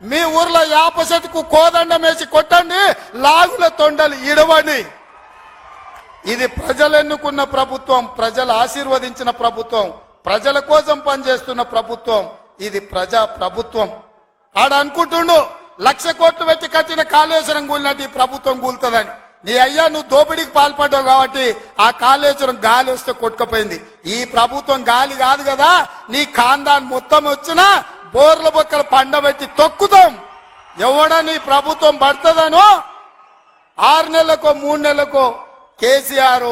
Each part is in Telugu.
మీ ఊర్లో యాప చెట్టుకు కోదండం వేసి కొట్టండి లాగుల తొండలు ఇడవండి ఇది ప్రజలు ఎన్నుకున్న ప్రభుత్వం ప్రజలు ఆశీర్వదించిన ప్రభుత్వం ప్రజల కోసం పనిచేస్తున్న ప్రభుత్వం ఇది ప్రజా ప్రభుత్వం. ఆడ అనుకుంటుండు లక్ష కోట్లు పెట్టి కట్టిన కాళేశ్వరం కూలినట్టు ఈ ప్రభుత్వం కూలుతుందని. నీ అయ్యా నువ్వు దోపిడీకి పాల్పడ్డావు కాబట్టి ఆ కాళేశ్వరం గాలి వస్తే కొట్టుకపోయింది. ఈ ప్రభుత్వం గాలి కాదు కదా నీ ఖాందాన్ మొత్తం వచ్చినా బోర్ల బొక్కలు పండబెట్టి తొక్కుతాం. ఎవడని ప్రభుత్వం పడుతుందనో ఆరు నెలలకో మూడు నెలలకో కేసీఆర్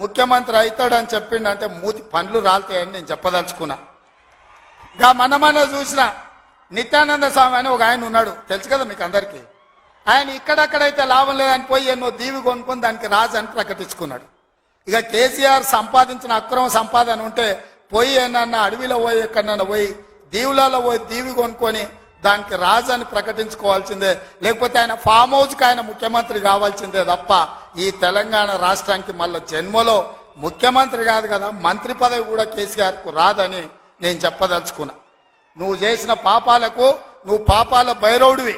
ముఖ్యమంత్రి అవుతాడని చెప్పిండంటే మూతి పండ్లు రాలుతాయని నేను చెప్పదలుచుకున్నా. ఇంకా మన మన చూసిన నిత్యానంద స్వామి అని ఒక ఆయన ఉన్నాడు. తెలుసు కదా మీకు అందరికీ? ఆయన ఇక్కడక్కడైతే లాభం లేదని పోయి ఎన్నో దీవి కొనుక్కొని దానికి రాజు అని ప్రకటించుకున్నాడు. ఇక కేసీఆర్ సంపాదించిన అక్రమ సంపాదన ఉంటే పోయి ఏనన్నా అడవిలో పోయి ఎక్కడన్నా పోయి దీవులలో పోయి దీవి కొనుక్కొని దానికి రాజు అని ప్రకటించుకోవాల్సిందే. లేకపోతే ఆయన ఫామ్ హౌస్కి ఆయన ముఖ్యమంత్రి కావాల్సిందే తప్ప ఈ తెలంగాణ రాష్ట్రానికి మళ్ళీ జన్మలో ముఖ్యమంత్రి కాదు కదా మంత్రి పదవి కూడా కేసీఆర్కు రాదని నేను చెప్పదలుచుకున్నా. నువ్వు చేసిన పాపాలకు నువ్వు పాపాల భైరవుడివి.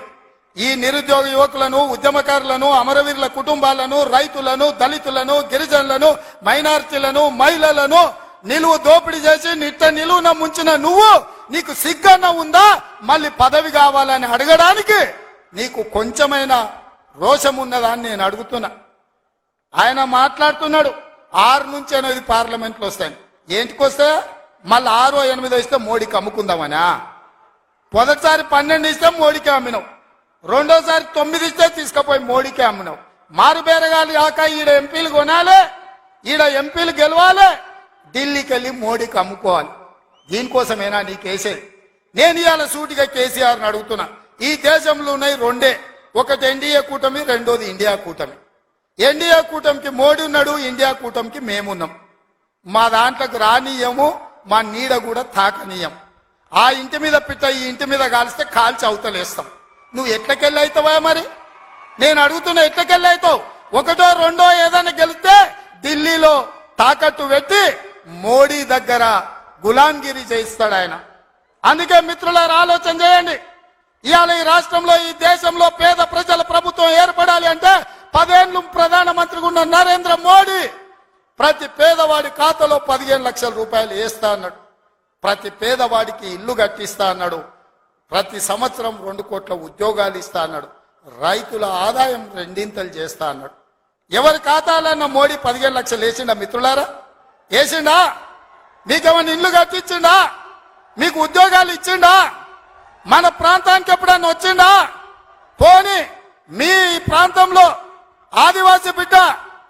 ఈ నిరుద్యోగ యువకులను ఉద్యమకారులను అమరవీరుల కుటుంబాలను రైతులను దళితులను గిరిజనులను మైనారిటీలను మహిళలను నిలువు దోపిడీ చేసి నిట్ట నిలువున ముంచిన నువ్వు నీకు సిగ్గన్న ఉందా? మళ్ళీ పదవి కావాలని అడగడానికి నీకు కొంచెమైన రోషం ఉన్నదా అని నేను అడుగుతున్నా. ఆయన మాట్లాడుతున్నాడు. ఆరు నుంచి ఎనిమిది పార్లమెంట్లు వస్తాయి ఏంటికి వస్తే మళ్ళీ ఆరో ఎనిమిది ఇస్తే మోడీకి అమ్ముకుందామనా? మొదటిసారి పన్నెండు ఇస్తే మోడీకి అమ్మినావు. రెండోసారి తొమ్మిది ఇస్తే తీసుకుపోయి మోడీకి అమ్మినావు. మారుబేరగాలి కాక ఈడ ఎంపీలు కొనాలి ఈడ ఎంపీలు గెలవాలి ఢిల్లీకి వెళ్ళి మోడీకి అమ్ముకోవాలి. దీనికోసమేనా నీ నీకేసేది నేను ఇవాళ సూటిగా కేసీఆర్ని అడుగుతున్నా. ఈ దేశంలో ఉన్నాయి రెండే. ఒకటి ఎన్డీఏ కూటమి రెండోది ఇండియా కూటమి. ఎన్డీఏ కూటమికి మోడీ ఉన్నాడు ఇండియా కూటమికి మేమున్నాం. మా దాంట్లోకి రానీయము మా నీడ కూడా తాకనీయం ఆ ఇంటి మీద పిట్ట ఈ ఇంటి మీద కాలిస్తే కాల్చి అవతలేస్తాం నువ్వు ఎట్లకెళ్ళి అవుతావా మరి? నేను అడుగుతున్నా ఎట్లకెళ్ళి అవుతావు ఒకటో రెండో ఏదైనా గెలిస్తే ఢిల్లీలో తాకట్టు పెట్టి మోడీ దగ్గర గులాంగిరి చేయిస్తాడు ఆయన. అందుకే మిత్రులారు ఆలోచన చేయండి. ఇవాళ ఈ రాష్ట్రంలో ఈ దేశంలో పేద ప్రజల ప్రభుత్వం ఏర్పడాలి అంటే పదేళ్ళు ప్రధానమంత్రిగా ఉన్న నరేంద్ర మోడీ ప్రతి పేదవాడి ఖాతాలో పదిహేను లక్షల రూపాయలు వేస్తా అన్నాడు. ప్రతి పేదవాడికి ఇల్లు కట్టిస్తా అన్నాడు. ప్రతి సంవత్సరం రెండు కోట్ల ఉద్యోగాలు ఇస్తా అన్నాడు. రైతుల ఆదాయం రెండింతలు చేస్తా అన్నాడు. ఎవరి ఖాతాలన్న మోడీ పదిహేను లక్షలు వేసిండా మిత్రులారా? వేసిండా? మీకేమన్నా ఇల్లు కట్టించిండా? మీకు ఉద్యోగాలు ఇచ్చిండా? మన ప్రాంతానికి ఎప్పుడన్నా వచ్చిండా? పోని మీ ప్రాంతంలో ఆదివాసీ బిడ్డ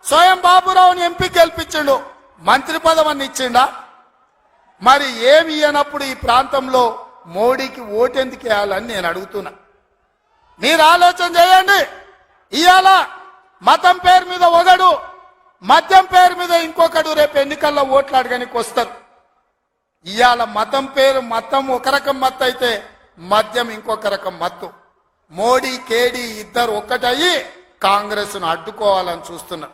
స్వయం బాబురావుని ఎంపీ గెలిపించిండు. మంత్రి పదవిని ఇచ్చిండా? మరి ఏమి ఇయ్యనప్పుడు ఈ ప్రాంతంలో మోడీకి ఓటెందుకు వేయాలని నేను అడుగుతున్నా. మీరు ఆలోచన చేయండి. ఇవాళ మతం పేరు మీద ఒకడు మద్యం పేరు మీద ఇంకొకడు రేపు ఎన్నికల్లో ఓట్లు అడగనికి వస్తారు. ఇవాళ మతం పేరు మతం ఒక రకం మత్తు అయితే మద్యం ఇంకొక రకం మత్తు. మోడీ కేడీ ఇద్దరు ఒక్కటయ్యి కాంగ్రెస్ను అడ్డుకోవాలని చూస్తున్నారు.